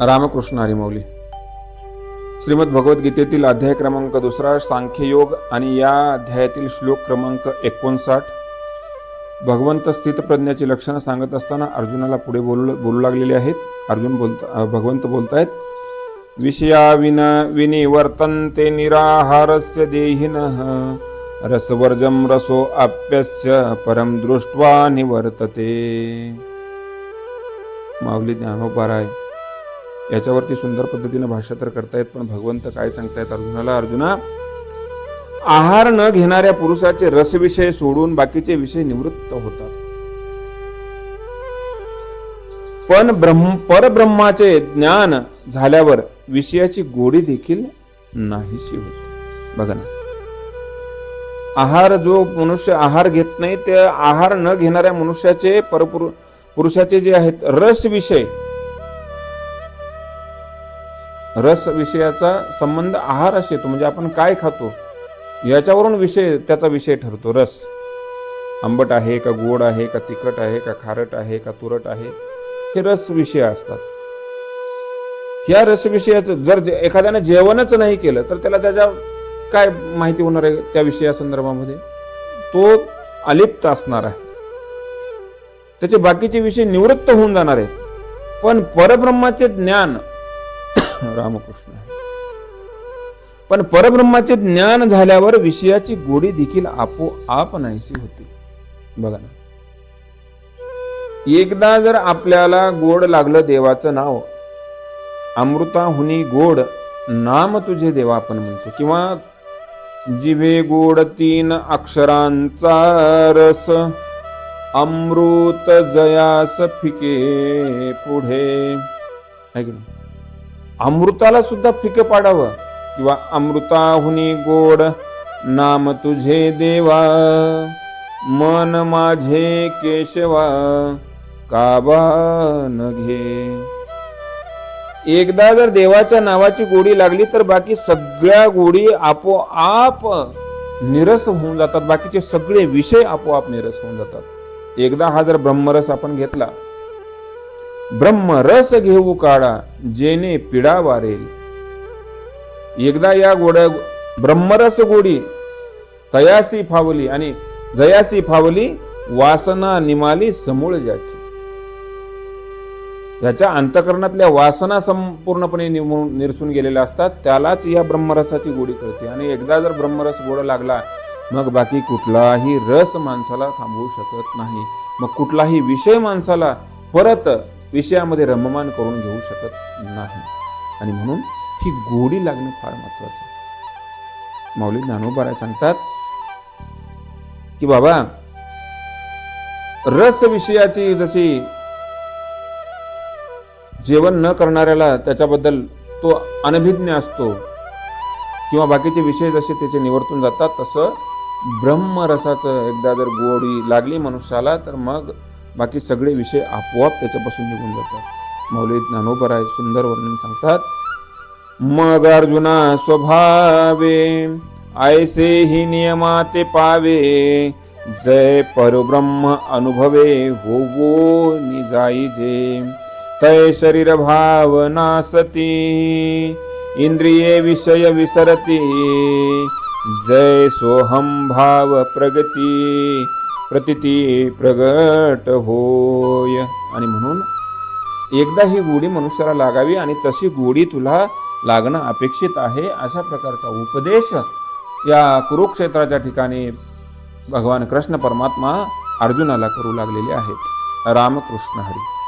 रामकृष्ण हरिमौली. श्रीमद भगवद्गीतेतील अध्याय क्रमांक दुसरा सांख्ययोग आणि या अध्यायातील श्लोक क्रमांक एकोणसाठ. भगवंत स्थितप्रज्ञाची लक्षणं सांगत असताना अर्जुनाला पुढे बोलू बोलू लागलेले आहेत. अर्जुन बोलत भगवंत भगवंत बोलतायत विषया विन विनिवर्तन्ते निराहारस्य देहिनः रसवर्जम रसो आप्यस्य परम दृष्ट्वा निवर्तते. माऊली ज्ञानोपाराय. याच्यावरती सुंदर पद्धतीने भाष्यांतर करतायत पण भगवंत काय सांगतायत अर्जुनाला? अर्जुना आहार न घेणाऱ्या पुरुषाचे रसविषय सोडून बाकीचे विषय निवृत्त होतात. पण ब्रह्म परब्रह्माचे ज्ञान झाल्यावर विषयाची गोडी देखील नाहीशी होते. बघा ना. आहार जो मनुष्य आहार घेत नाही ते आहार न घेणाऱ्या मनुष्याचे परपुरु पुरुषाचे जे आहेत रस विषय रस विषयाचा संबंध आहाराशी येतो म्हणजे आपण काय खातो याच्यावरून विषय त्याचा विषय ठरतो रस. आंबट आहे का गोड आहे का तिखट आहे का खारट आहे का तुरट आहे हे रस विषय असतात. या रस विषयाचं जर एखाद्याने एखाद्यानं जेवणच नाही केलं तर त्याला त्याच्या काय माहिती होणार आहे त्या विषया संदर्भामध्ये? तो अलिप्त असणार आहे. त्याचे बाकीचे विषय निवृत्त होऊन जाणार आहेत. पण परब्रह्माचे ज्ञान रामकृष्ण. आहे. पण परब्रह्माचे ज्ञान झाल्यावर विषयाची गोडी देखील आपोआप नाहीशी होते. बघा ना. एकदा जर आपल्याला गोड लागलं देवाचं नाव अमृताहुनी गोड नाम तुझे देवा आपण म्हणतो. किंवा जिवे गोड तीन अक्षरांचा रस अमृत जयास फिके पुढे. है की नाही? अमृताला सुद्धा फिकं पाडावं. किंवा अमृताहुनी गोड नाम तुझे देवा. मन माझे केशवा काबा न घे. एकदा जर देवाच्या नावाची गोडी लागली तर बाकी सगळ्या गोडी आपोआप निरस होऊन जातात. बाकीचे सगळे विषय आपोआप निरस होऊन जातात. एकदा हा जर ब्रह्मरस आपण घेतला ब्रह्मरस घेऊ काढा. जेने पिडा वारेल. एकदा या गोड्या ब्रह्मरस गोडी तयासी फावली आणि जयासी फावली वासना निमाली समूळ ज्याची. ज्याच्या अंतकरणातल्या वासना संपूर्णपणे निमून निरसून गेलेल्या असतात त्यालाच या ब्रह्मरसाची गोडी कळते. आणि एकदा जर ब्रह्मरस गोड लागला मग बाकी कुठलाही रस माणसाला थांबवू शकत नाही. मग कुठलाही विषय माणसाला परत विषयामध्ये रममान करून घेऊ शकत नाही आणि म्हणून ही गोडी लागणं फार महत्वाचं आहे. माऊली ज्ञानोबाराय सांगतात की बाबा रस विषयाची जशी जेवण न करणाऱ्याला त्याच्याबद्दल तो अनभिज्ञ असतो किंवा बाकीचे विषय जसे त्याचे निवर्तून जातात तसं ब्रह्मरसाचं एकदा जर गोडी लागली मनुष्याला तर मग बाकी सगळे विषय आपोआप त्याच्यापासून निघून जातात. मौली आहे सुंदर वर्णन सांगतात मग अर्जुना स्वभावे ऐसे ही नियमाते पावे जय परब्रह्म अनुभवे होवो निजाई जे. तय शरीर भावना सती इंद्रिये विषय विसरती जय सोहम भाव प्रगती प्रतिती प्रगट होय. आणि म्हणून एकदा ही गोडी मनुष्याला लागावी आणि तशी गोडी तुला लागणं अपेक्षित आहे अशा प्रकारचा उपदेश या कुरुक्षेत्राच्या ठिकाणी भगवान कृष्ण परमात्मा अर्जुनाला करू लागलेले आहेत. रामकृष्ण हरी.